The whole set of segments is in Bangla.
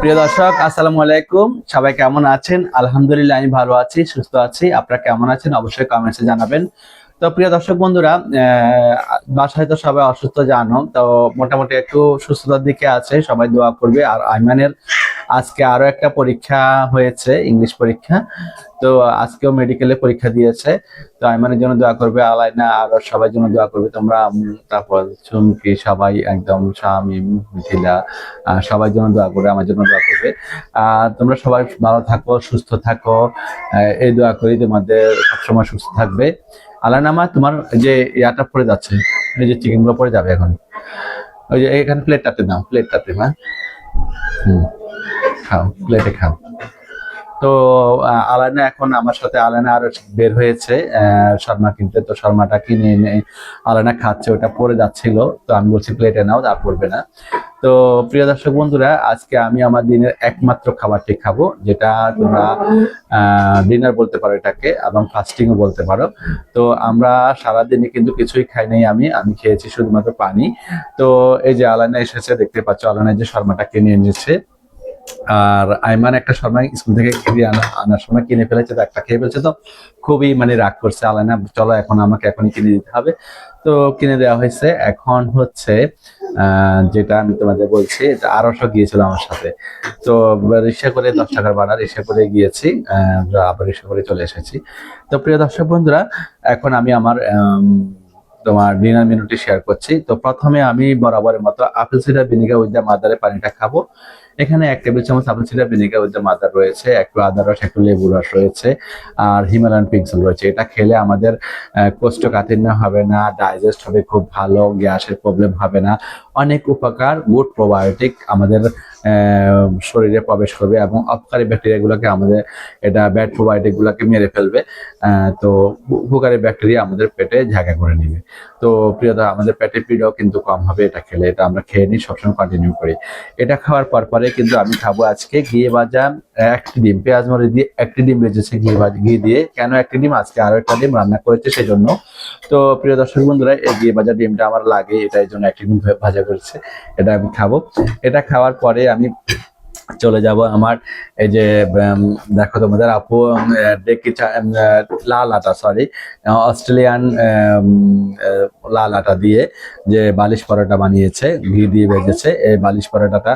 প্রিয় দর্শক, আসসালামু আলাইকুম। সবাই কেমন আছেন? আলহামদুলিল্লাহ, আমি ভালো আছি, সুস্থ আছি। আপনারা কেমন আছেন? অবশ্যই কমেন্টসে জানাবেন। তো প্রিয় দর্শক বন্ধুরা বাসায় তো সবাই অসুস্থ জানো, তো মোটামুটি একটু সুস্থতার দিকে আছে, সবাই দোয়া করবে। আর আইমানের আজকে আরও একটা পরীক্ষা হয়েছে ইংলিশ পরীক্ষা। তো আজকেও মেডিকেলে পরীক্ষা দিয়েছে। তো আইমানের জন্য দোয়া করবে আলাইনা আরও সবাই জন্য দোয়া করবে। তোমরা তারপর চুমকি, সবাই একদম শামিম মিথিলা সবার জন্য দোয়া করবে, আমার জন্য দোয়া করবে। তোমরা সবাই ভালো থাকো, সুস্থ থাকো। এই দোয়া করি তোমাদের সবসময় সুস্থ থাকবে। আলানামা তোমার যে ইয়াটা পড়ে যাচ্ছে, এই যে চিকেনগুলো পড়ে যাবে এখন। ওই যে এখানে প্লেটটাতে নাও প্লেটটাতে মা। হুম। খাও, প্লেটে খাও। তো আলানা এখন আমার সাথে আলানা আরও বের হয়েছে শর্মা কিনতে। তো শর্মাটা কিনে এনে আলানা খাচ্ছে, ওটা পরে যাচ্ছিল। তো আমি বলছি, প্লেটে নাও, আর পড়বে না। তো, প্রিয় দর্শক বন্ধুরা, আজকে আমি আমার দিনের একমাত্র খাবারটি খাব, যেটা তোমরা ডিনার বলতে পারো এটাকে, এবং ফাস্টিংও বলতে পারো। তো, আমরা সারাদিনে কিন্তু কিছুই খাই নাই আমি আমি খেয়েছি শুধুমাত্র পানি। তো, এই যে আলানা এসেছে, দেখতে পাচ্ছ, আলানা যে শর্মাটা কিনে এনেছে। আর আইমান একটা সময় স্কুল থেকে কিনে আনা আনার সময় কিনে ফেলেছে, তো একটা খেয়ে ফেলেছে, তো খুবই মানে রাগ করছে আলানা চলো এখন আমাকে এখনই কিনে দিতে হবে। তো কিনে দেওয়া হয়েছে। এখন হচ্ছে যেটা আমি তোমাদের বলছি, এটা আরশো গিয়েছিল আমার সাথে। তো রিক্সা করে দশ টাকার ভাড়া, রিক্সা করে গিয়েছি আবার রিক্সা করে চলে এসেছি। তো প্রিয় দর্শক বন্ধুরা, এখন আমি আমার তোমার ডিনার মেনুটি শেয়ার করছি। তো প্রথমে আমি বরাবরের মতো apple cider vinegar with the মাদারে পানিটা খাব। এখানে এক টেবিল চামচ apple syrup vinegar with the mother রয়েছে, একটু আদা রস, একটু লেবু রস রয়েছে, আর হিমালয়ান পিক্সেল রয়েছে। এটা খেলে আমাদের কোষ্ঠকাঠিন্য হবে না ডাইজেস্ট হবে খুব ভালো, গ্যাসের প্রবলেম হবে না। অনেক উপকার গুড প্রোবায়োটিক আমাদের শরীরে প্রবেশ করবে এবং অপকারী ব্যাকটেরিয়াগুলোকে আমাদের এটা ব্যাড প্রোবায়োটিক গুলাকে মেরে ফেলবে। তো উপকারী ব্যাকটেরিয়া আমাদের পেটে জায়গা করে নেবে। তো প্রিয়তা আমাদের পেটে পিড়াও কিন্তু কম হবে এটা খেলে, এটা আমরা খেয়ে নিই, সবসময় কন্টিনিউ করি। এটা খাওয়ার পর পরে কিন্তু আমি খাব আজকে ঘিয়ে ভাজা একটি ডিম, পেঁয়াজ মরিচ দিয়ে একটি ডিম বেজেছে ঘি ভাজ, ঘি দিয়ে। কেন একটি ডিম? আজকে আরও একটা ডিম রান্না করেছে সেই জন্য তো প্রিয় দর্শক বন্ধুরা, এই ঘি ভাজা ডিমটা আমার লাগে এটা এই জন্য একটি ডিম ভাজা করেছে, এটা আমি খাব। এটা খাওয়ার পরে আমি চলে যাব আমার, এই যে দেখো তোমাদের আপু ডেকি লাল আটা সরি অস্ট্রেলিয়ান লাল আটা দিয়ে যে বালিশ পরোটা বানিয়েছে, ঘি দিয়ে ভেজেছে এই বালিশ পরোটাটা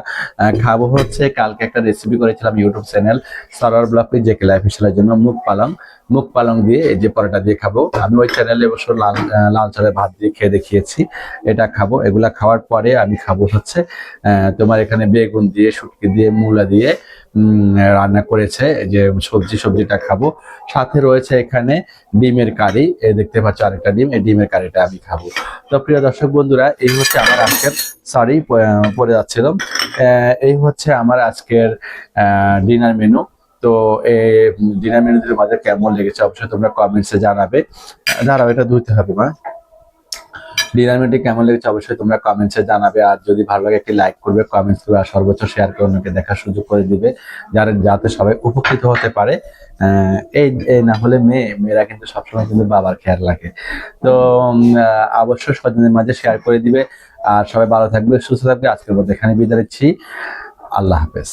খাব হচ্ছে, কালকে একটা রেসিপি করেছিলাম ইউটিউব চ্যানেল সরার ব্লক যে লাইফ স্টাইলের জন্য মুখ পালং মুখ পালং দিয়ে এই যে পরোটা দিয়ে খাব। আমি ওই চ্যানেলে অবশ্য লাল লাল চালের ভাত দিয়ে খেয়ে দেখিয়েছি, এটা খাব। এগুলা খাওয়ার পরে আমি খাব হচ্ছে তোমার এখানে বেগুন দিয়ে, শুটকি দিয়ে মূলা দিয়ে রান্না করেছে যে সবজি, সবজিটা খাব। সাথে রয়েছে এখানে ডিমের কারি এই দেখতে পাচ্ছ আরেকটা ডিম, এই ডিমের কারিটা আমি খাব। তো প্রিয় দর্শক বন্ধুরা, এই হচ্ছে আমার আজকের সরি পরে যাচ্ছিল এই হচ্ছে আমার আজকের ডিনার মেনু তো এই ডিনার মেনুদের তোমাদের কেমন লেগেছে অবশ্যই তোমরা কমেন্টসে জানাবে। দাঁড়াও, এটা ধুতে হবে, মা। ডিনার মেনুটি কেমন লেগেছে অবশ্যই তোমরা কমেন্টসে জানাবে। আর যদি ভালো লাগে একটি লাইক করবে কমেন্টস করবে আর সর্বোচ্চ শেয়ার করে অন্যকে দেখার সুযোগ করে দিবে, যারা, যাতে সবাই উপকৃত হতে পারে। এই না হলে মেয়ে, মেয়েরা কিন্তু সবসময় কিন্তু বাবার খেয়াল রাখে। তো অবশ্যই স্বজনের মাঝে শেয়ার করে দিবে। আর সবাই ভালো থাকবে, সুস্থ থাকবে। আজকের মতো এখানে বিদায় দিচ্ছি আল্লাহ হাফেজ।